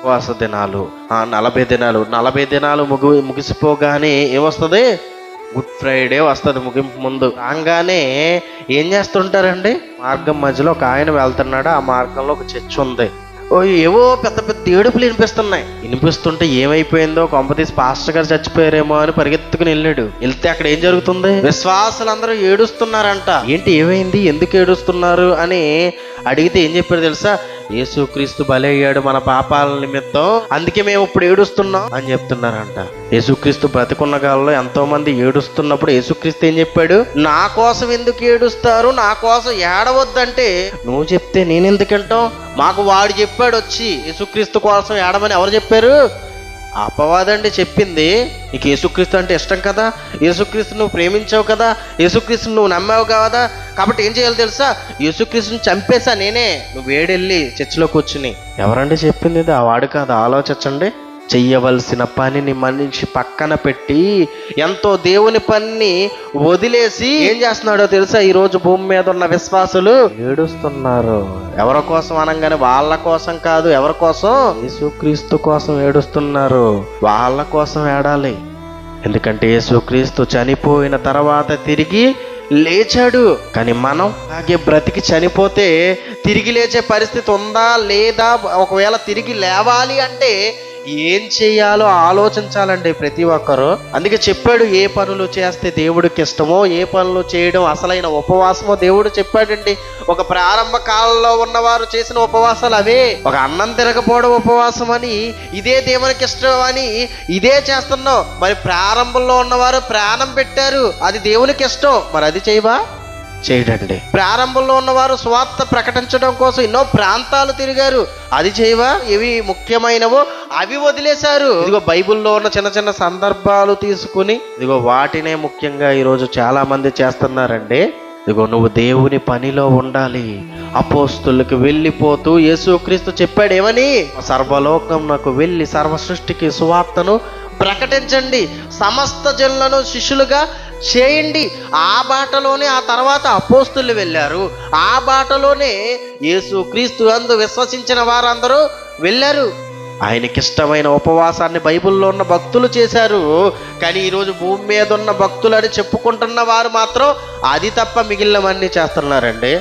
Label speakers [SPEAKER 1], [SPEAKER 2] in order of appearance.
[SPEAKER 1] ఉపవాస దినాలు. ఆ నలభై దినాలు. నలభై దినాలు ముగి ముగిసిపోగానే ఏమొస్తుంది? గుడ్ ఫ్రైడే వస్తుంది ముగింపు ముందు. రాగానే ఏం చేస్తుంటారండి? మార్గం మధ్యలో ఒక ఆయన వెళ్తున్నాడు. ఆ మార్గంలో ఒక చర్చ్ ఉంది. ఓ ఏవో పెద్ద పెద్ద ఏడుపులు వినిపిస్తున్నాయి. వినిపిస్తుంటే ఏమైపోయిందో కొంపతీసి పాస్టర్ గారు చచ్చిపోయారేమో అని పరిగెత్తుకుని వెళ్ళాడు. వెళ్తే అక్కడ ఏం జరుగుతుంది? విశ్వాసులందరూ ఏడుస్తున్నారంట. ఏంటి ఏమైంది? ఎందుకు ఏడుస్తున్నారు? అని అడిగితే ఏం చెప్పారు తెలుసా? యేసుక్రీస్తు బలయ్యాడు మన పాపాల నిమిత్తం అందుకే మేము ఇప్పుడు ఏడుస్తున్నాం అని చెప్తున్నారంట. యేసుక్రీస్తు బ్రతికున్న కాలంలో ఎంతో మంది ఏడుస్తున్నప్పుడు యేసుక్రీస్తు ఏం చెప్పాడు? నా కోసం ఎందుకు ఏడుస్తారు? నా కోసం ఏడవద్దంటే నువ్వు చెప్తే నేను ఎందుకంటాం మాకు వాడు చెప్పాడు వచ్చి యేసుక్రీస్తు కోసం ఏడమని ఎవరు చెప్పారు? అపవాదండి చెప్పింది. నీకు యేసుక్రీస్తు అంటే ఇష్టం కదా? యేసుక్రీస్తు నువ్వు ప్రేమించావు కదా? యేసుక్రీస్తుని నువ్వు నమ్మావు కదా? కాబట్టి ఏం చేయాలి తెలుసా? యేసుక్రీస్తుని చంపేశా నేనే. నువ్వు వేడెళ్ళి చర్చిలో కూర్చుని ఎవరండి చెప్పింది ఇది? ఆ వాడు కాదు. ఆలోచించండి. చెయ్యవలసిన పనిని మనిషి పక్కన పెట్టి ఎంతో దేవుని పనిని వదిలేసి ఏం చేస్తున్నాడో తెలుసా? ఈ రోజు భూమి మీద ఉన్న విశ్వాసులు ఏడుస్తున్నారు. ఎవరి కోసం అనగానే వాళ్ళ కోసం కాదు ఎవరి కోసం? యేసుక్రీస్తు కోసం ఏడుస్తున్నారు. వాళ్ళ కోసం ఏడాలి. ఎందుకంటే యేసుక్రీస్తు చనిపోయిన తర్వాత తిరిగి లేచాడు. కానీ మనం అలాగే బ్రతికి చనిపోతే తిరిగి లేచే పరిస్థితి ఉందా లేదా? ఒకవేళ తిరిగి లేవాలి అంటే ఏం చేయాలో ఆలోచించాలండి ప్రతి ఒక్కరు. అందుకే చెప్పాడు ఏ పనులు చేస్తే దేవుడికి ఇష్టమో ఏ పనులు చేయడం అసలైన ఉపవాసమో దేవుడు చెప్పాడండి. ఒక ప్రారంభ కాలంలో ఉన్నవారు చేసిన ఉపవాసాలు అవే. ఒక అన్నం తిరగపోవడం ఉపవాసం అని ఇదే దేవునికి ఇష్టం అని ఇదే చేస్తున్నాం. మరి ప్రారంభంలో ఉన్నవారు ప్రాణం పెట్టారు అది దేవునికి ఇష్టం. మరి అది చేయవా? చేయడండి. ప్రారంభంలో ఉన్నవారు స్వార్థ ప్రకటించడం కోసం ఎన్నో ప్రాంతాలు తిరిగారు. అది చేయవా? ఇవి ముఖ్యమైనవో? అవి వదిలేశారు. ఇదిగో బైబిల్లో ఉన్న చిన్న చిన్న సందర్భాలు తీసుకుని ఇదిగో వాటినే ముఖ్యంగా ఈరోజు చాలా మంది చేస్తున్నారండి. ఇదిగో నువ్వు దేవుని పనిలో ఉండాలి. అపోస్తులకు వెళ్ళిపోతూ యేసుక్రీస్తు చెప్పాడు ఏమని సర్వలోకం నాకు వెళ్ళి సర్వ సృష్టికి సువార్తను ప్రకటించండి. సమస్త జనులను శిష్యులుగా చేయండి. ఆ బాటలోనే ఆ తర్వాత అపోస్తులు వెళ్ళారు. ఆ బాటలోనే యేసు క్రీస్తు అందు విశ్వసించిన వారందరూ వెళ్ళారు. ఆయనకిష్టమైన ఉపవాసాన్ని బైబిల్లో ఉన్న భక్తులు చేశారు. కానీ ఈరోజు భూమి మీద ఉన్న భక్తులు అని చెప్పుకుంటున్న వారు మాత్రం అది తప్ప మిగిలినవన్నీ చేస్తున్నారండి.